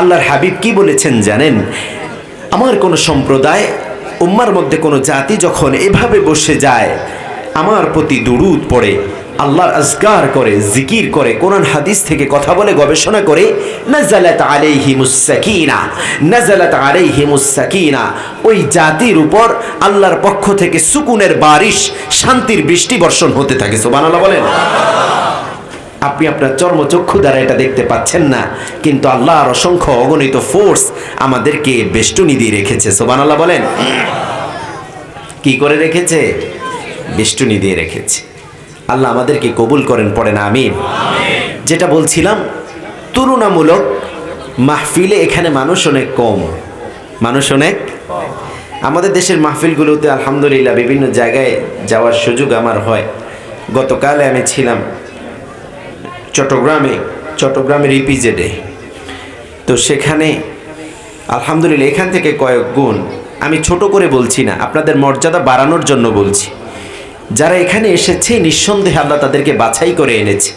আল্লাহর হাবিব কি বলেছেন জানেন? আমার কোনো সম্প্রদায়, উম্মার মধ্যে কোনো জাতি যখন এভাবে বসে যায়, আমার প্রতি দুরুদ পড়ে, আল্লাহর আজগার করে, জিকির করে, কোরআন হাদিস থেকে কথা বলে, গবেষণা করে, নাজালাত আলাইহিমুস সাকিনা, নাজালাত আলাইহিমুস সাকিনা। ওই জাতির উপর আল্লাহর পক্ষ থেকে সুকুনের বারিশ, শান্তির বৃষ্টি বর্ষণ হতে থাকে, সুবহানাল্লাহ বলেন। আপনি আপনার চর্মচক্ষু দ্বারা এটা দেখতে পাচ্ছেন না, কিন্তু আল্লাহর অসংখ্য অগণিত ফোর্স আমাদেরকে বেষ্টনী দিয়ে রেখেছে। সোবান আল্লাহ বলেন। কি করে রেখেছে? বেষ্টনী দিয়ে রেখেছে। আল্লাহ আমাদেরকে কবুল করেন পড়ে না আমিন। যেটা বলছিলাম, তুলনামূলক মাহফিলে এখানে মানুষ অনেক কম। মানুষ অনেক আমাদের দেশের মাহফিলগুলোতে আলহামদুলিল্লাহ বিভিন্ন জায়গায় যাওয়ার সুযোগ আমার হয়। গতকালে আমি ছিলাম চট্টগ্রামে, চট্টগ্রামের ইপিজেডে তো সেখানে আলহামদুলিল্লাহ এখান থেকে কয়েক গুণ আমি ছোট করে বলছি না, আপনাদের মর্যাদা বাড়ানোর জন্য বলছি। যারা এখানে এসেছে, নিঃসন্দেহে আল্লাহ তাদেরকে বাছাই করে এনেছে।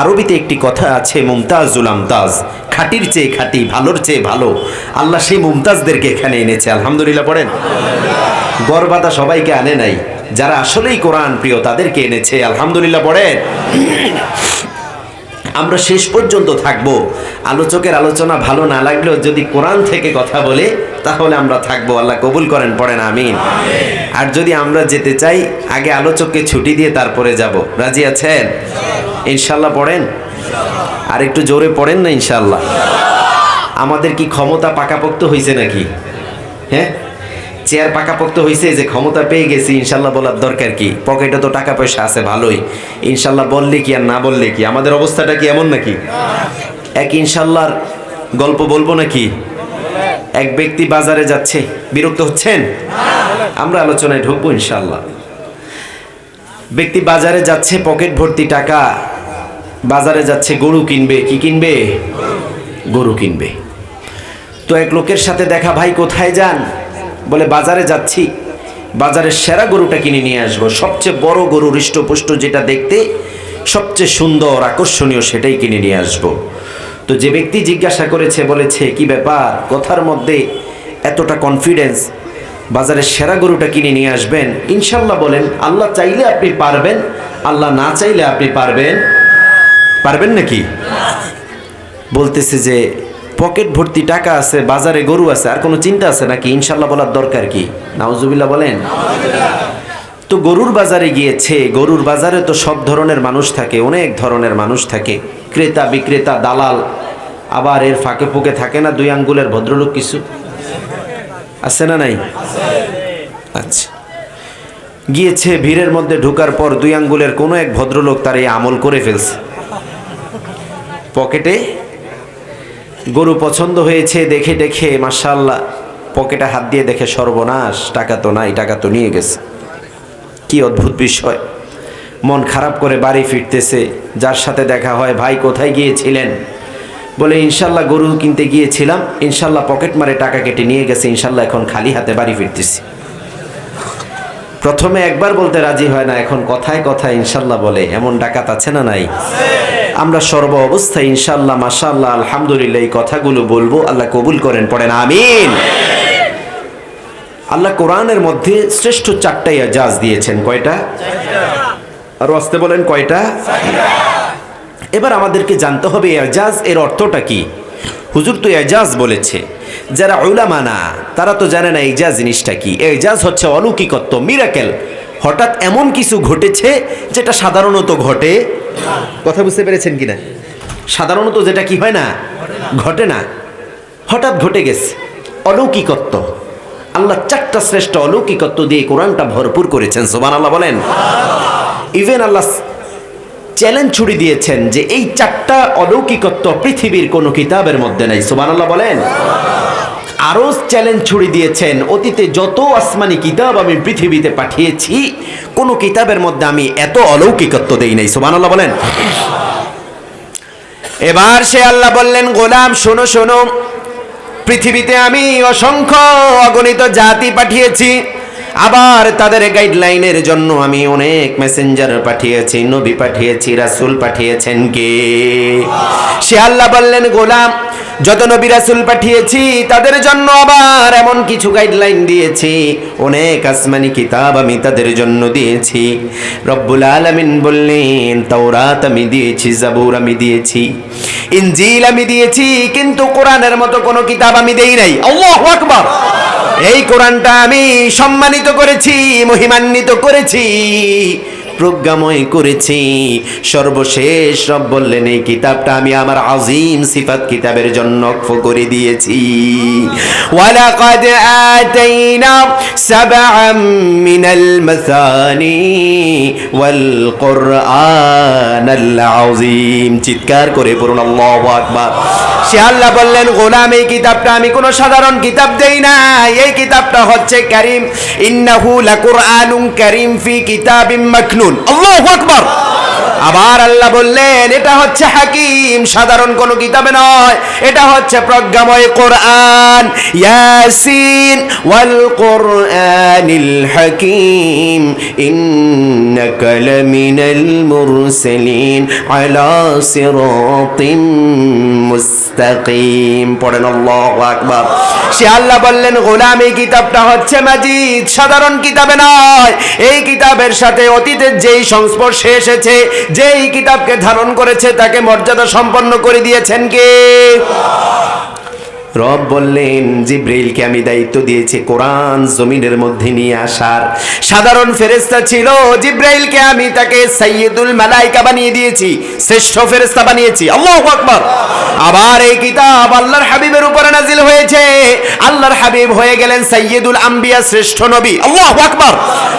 আরবিতে একটি কথা আছে, মুমতাজুল আমতাজ খাটির চেয়ে খাটি, ভালোর চেয়ে ভালো। আল্লাহ সেই মুমতাজদেরকে এখানে এনেছে, আলহামদুলিল্লাহ পড়েন। গর্বাদা সবাইকে আনে নাই। যারা আসলেই কোরআন প্রিয়, তাদেরকে এনেছে, আলহামদুলিল্লাহ পড়েন। আমরা শেষ পর্যন্ত থাকব। আলোচকের আলোচনা ভালো না লাগলেও যদি কোরআন থেকে কথা বলে, তাহলে আমরা থাকব। আল্লাহ কবুল করেন, পড়েন, আমিন। আর যদি আমরা যেতে চাই, আগে আলোচককে ছুটি দিয়ে তারপরে যাব। রাজি আছেন? ইনশাল্লাহ পড়েন? আর একটু জোরে পড়েন না, ইনশাল্লাহ? আমাদের কি ক্ষমতা পাকাপোক্ত হয়েছে নাকি? হ্যাঁ? চেয়ার পাকাপোক্ত হয়েছে যে ক্ষমতা পেয়ে গেছি, ইনশাল্লাহ বলার দরকার কি? পকেটে তো টাকা পয়সা আছে, ভালোই। ইনশাল্লাহ বললে কি আর না বললে কি? আমাদের অবস্থাটা কি এমন নাকি? এক ইনশাল্লাহর গল্প বলব নাকি? এক ব্যক্তি বাজারে যাচ্ছে, বিরক্ত হচ্ছেন? আমরা আলোচনায় ঢুকবো ইনশাল্লাহ। ব্যক্তি বাজারে যাচ্ছে, পকেট ভর্তি টাকা, বাজারে যাচ্ছে, গরু কিনবে, কি কিনবে? গরু কিনবে। তো এক লোকের সাথে দেখা, ভাই, কোথায় যান? বলে, বাজারে যাচ্ছি। বাজারের সেরা গরুটা কিনে নিয়ে আসব। সবচেয়ে বড় গরু হৃষ্টপুষ্ট যেটা দেখতে সবচেয়ে সুন্দর, আকর্ষণীয় সেটাই কিনে নিয়ে আসব। তো যে ব্যক্তি জিজ্ঞাসা করেছে, বলেছে, কি ব্যাপার? কথার মধ্যে এতটা কনফিডেন্স বাজারের সেরা গরুটা কিনে নিয়ে আসবেন? ইনশাল্লাহ বলেন, আল্লাহ চাইলে আপনি পারবেন, আল্লাহ না চাইলে আপনি পারবেন। পারবেন নাকি? বলতেছে যে পকেট ভর্তি টাকা আছে, বাজারে গরু আছে, আর কোনো চিন্তা আছে নাকি? ইনশাল্লাহ বলার দরকার কি? নাউজুবিল্লাহ বলেন। তো গরুর বাজারে গিয়েছে, গরুর বাজারে তো সব ধরনের মানুষ থাকে, অনেক ধরনের মানুষ থাকে। ক্রেতা, বিক্রেতা, দালাল, আবার এর ফাঁকে ফুঁকে থাকে না, দুই আঙ্গুলের ভদ্রলোক কিছু? আছে না নাই? আচ্ছা। গিয়েছে, ভিড়ের মধ্যে ঢোকার পর দুই আঙ্গুলের কোনো এক ভদ্রলোক তার এই আমল করে ফেলছে। পকেটে গরু পছন্দ হয়েছে দেখে দেখে মার্শাল্লাহ পকেটে হাত দিয়ে দেখে সর্বনাশ, টাকা তো নাই, টাকা তো নিয়ে গেছে। কি অদ্ভুত বিষয়। মন খারাপ করে বাড়ি ফিরতেছে, যার সাথে দেখা হয়, ভাই, কোথায় গিয়েছিলেন? বলে ইনশাল্লাহ গরু কিনতে গিয়েছিলাম ইনশাল্লাহ পকেট মারে টাকা কেটে নিয়ে গেছে ইনশাল্লাহ এখন খালি হাতে বাড়ি ফিরতেছি। প্রথমে একবার বলতে রাজি হয় না, এখন কথায় কথায় ইনশাল্লাহ বলে, এমন ডাকাত আছে না নাই? আমরা সর্ব অবস্থায় ইনশাল্লাহ মাশাল্লাহ আলহামদুলিল্লাহ এই কথাগুলো বলব, আল্লাহ কবুল করেন, পড়েন, আমিন। আল্লাহ কোরআনের মধ্যে শ্রেষ্ঠ চারটা এজাজ দিয়েছেন, কয়টা? আর আসতে বলেন, কয়টা? এবার আমাদেরকে জানতে হবে, এজাজ এর অর্থটা কি? হুজুর তো এজাজ বলেছে। যারা ওলামানা তারা তো জানে না এজাজ জিনিসটা কি। এজাজ হচ্ছে অলৌকিকত্ব মিরাকেল হঠাৎ এমন কিছু ঘটেছে যেটা সাধারণত ঘটে? কথা বুঝতে পেরেছেন কিনা? সাধারণত যেটা কি হয় না? ঘটে না। হঠাৎ ঘটে গেছে। অলৌকিকত্ব। আল্লাহ চারটা শ্রেষ্ঠ অলৌকিকত্ব দিয়ে কোরআনটা ভরপুর করেছেন সোবান আল্লাহ বলেন। ইভেন আল্লাহ চ্যালেঞ্জ ছুড়ি দিয়েছেন যে এই চারটা অলৌকিকত্ব পৃথিবীর কোনো কিতাবের মধ্যে নাই। সোবান আল্লাহ বলেন। আরও চ্যালেঞ্জ ছুড়ি দিয়েছেন, অতীতে যত আসমানি কিতাব আমি পৃথিবীতে পাঠিয়েছি, কোনো কিতাবের মধ্যে আমি এত অলৌকিকত্ব দেই নাই। সোবান আল্লাহ বলেন। এবার সে আল্লাহ বললেন, গোলাম, শোনো শোনো, পৃথিবীতে আমি অসংখ্য অগণিত জাতি পাঠিয়েছি আবার তাদের গাইডলাইনের জন্য আমি অনেক মেসেঞ্জার পাঠিয়েছি, নবী পাঠিয়েছি, রাসূল পাঠিয়েছেন কে? সে আল্লাহ বললেন, গোলাম, যত নবী, রাসূল পাঠিয়েছি, তাদের জন্য আবার এমন কিছু গাইডলাইন দিয়েছি। অনেক আসমানি কিতাব আমি তাদের জন্য দিয়েছি। রব্বুল আলামিন বললেন, তাওরাত আমি দিয়েছি, জাবুর আমি দিয়েছি, ইনজিল আমি দিয়েছি, কিন্তু কোরআনের মতো কোনো কিতাব আমি দেই নাই। আল্লাহু আকবার! এই কোরআনটা আমি সম্মানিত করেছি, মহিমান্বিত করেছি, প্রজ্ঞাময় করেছি। সর্বশেষ রব বললেন, এই কিতাবটা আমি আমার আজিম সিফাত কিতাবের জন্য অক্ষ করে দিয়েছি। ওয়ালাকাদ আতাইনা সাবআম মিনাল মাসানি ওয়াল কুরআনাল আযীম। চিৎকার করে পড়ুন, আল্লাহু আকবার। সে আল্লাহ বললেন, গোলাম, এই কিতাবটা আমি কোনো সাধারণ কিতাব দেই না এই কিতাবটা হচ্ছে কারিম। ইন্নাহু লাকুরআনুন কারিম ফি কিতাবিম মাকনুন। আল্লাহু আকবার। আবার আল্লাহ বললেন, এটা হচ্ছে হাকিম, সাধারণ কোনো কিতাবে নয়। এটা হচ্ছে প্রজ্ঞাময় কোরআন, ইয়াসিন ওয়াল কোরআনিল হাকিম। ইন্নাকা লামিনাল মুরসালিন আলা সিরাতিম মুস্তাকিম। পড়েন আল্লাহু আকবার। সে আল্লাহ বললেন, গোলাম কিতাবটা হচ্ছে মাজিদ, সাধারণ কিতাবে নয়। এই কিতাবের সাথে অতীতের যেই সংস্পর্শে এসেছে যেই কিতাবকে ধারণ করেছে তাকে মর্যাদা সম্পন্ন করে দিয়েছেন কে? রব বললেন, জিব্রাইলকে আমি দায়িত্ব দিয়েছি কোরআন জমিনের মধ্যে নিয়ে আসার। সাধারণ ফেরেস্তা ছিল, জিব্রাইলকে আমি তাকে সাইয়েদুল মালাইকা বানিয়ে দিয়েছি, শ্রেষ্ঠ ফেরেস্তা বানিয়েছি। আল্লাহু আকবার। আবার এই কিতাব আল্লাহর হাবিবের উপরে নাজিল হয়েছে। আল্লাহর হাবিব হয়ে গেলেন সাইয়্যিদুল আম্বিয়া, শ্রেষ্ঠ নবী। আল্লাহু আকবার।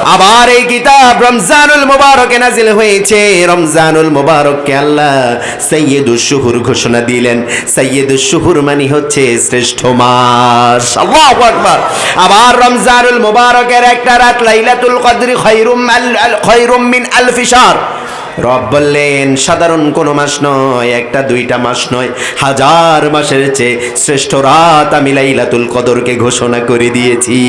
আবার এই কিতাব রমজানুল মুবারকে নাজিল হয়েছে। রমজানুল মুবারককে আল্লাহ সাইয়্যিদুশ শুহুর ঘোষণা দিলেন। সাইয়্যিদুশ শুহুর মানে হচ্ছে শ্রেষ্ঠ মাস। আল্লাহু আকবার। আবার রমজানুল মুবারকের একটা রাত লাইলাতুল কদরি আল- আল- মিন আলফি শাহর রব বললেন, সাধারণ কোনো মাস নয়, একটা দুইটা মাস নয়। হাজার মাসের চেয়ে শ্রেষ্ঠ রাত আমি লাইলাতুল কদরকে ঘোষণা করে দিয়েছি।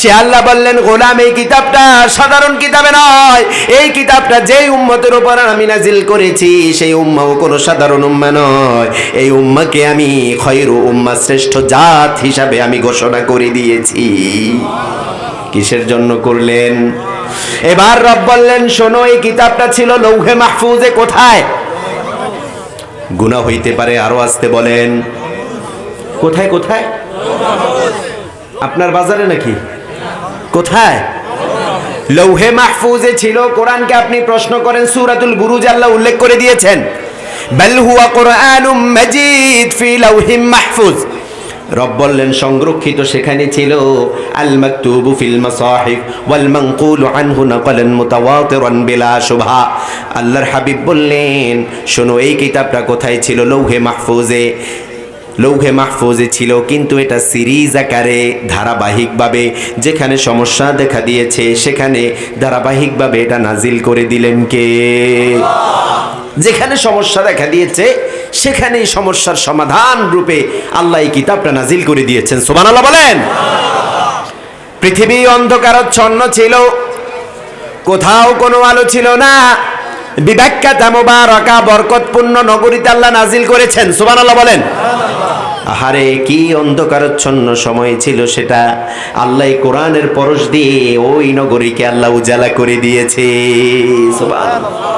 সে আল্লাহ বললেন, গোলাম, এই কিতাবটা সাধারণ কিতাবে নয়। এই কিতাবটা যেই উম্মতের উপর আমি নাজিল করেছি, সেই উম্মাও কোনো সাধারণ উম্মা নয়। এই উম্মাকে আমি খয়রু উম্মা শ্রেষ্ঠ জাত হিসাবে আমি ঘোষণা করে দিয়েছি। কিসের জন্য করলেন? এবার রব বললেন, শোনো, এই কিতাবটা ছিল লৌহে মাহফুজে কোথায়? গুনাহ হইতে পারে আরও আসতে বলেন। কোথায় কোথায়? আপনার বাজারে নাকি? কোথায়? লৌহে মাহফুজে ছিল, কোরআনকে আপনি প্রশ্ন করেন, সুরাতুল বুরুজ আল্লাহ উল্লেখ করে দিয়েছেন। বাল হুয়া কোরআনুম মাজিদ ফি লাউহিম মাহফুজ। রব বললেন, সংরক্ষিত সেখানে ছিল আল মাকতুবু ফিল মাসাহিফ ওয়াল মানকুলু আনহু নাকালান মুতাওয়াতিরান বিলা শুভা আল্লাহর হাবিব বললেন, শোনো, এই কিতাবটা কোথায় ছিল? লৌহে মাহফুজে। লৌহে মাহফুজে ছিল, কিন্তু এটা সিরিজ আকারে ধারাবাহিকভাবে, যেখানে সমস্যা দেখা দিয়েছে, সেখানে ধারাবাহিকভাবে এটা নাজিল করে দিলেন কে? যেখানে সমস্যা দেখা দিয়েছে সেখানেই সমস্যার সমাধান রূপে আল্লাহ এই কিতাবটা নাজিল করে দিয়েছেন। সোমান আল্লাহ বলেন। পৃথিবী অন্ধকারচ্ছন্ন ছিল, কোথাও কোনো আলো ছিল না। বিবেক্যাতা মোবারকা, বরকতপূর্ণ নগরীতে আল্লাহ নাজিল করেছেন। সোমান আল্লাহ বলেন। আহারে, কি অন্ধকারচ্ছন্ন সময় ছিল সেটা আল্লাহ কোরআনের পরশ দিয়ে ওই নগরীকে আল্লাহ উজালা করে দিয়েছে। সুবহানাল্লাহ।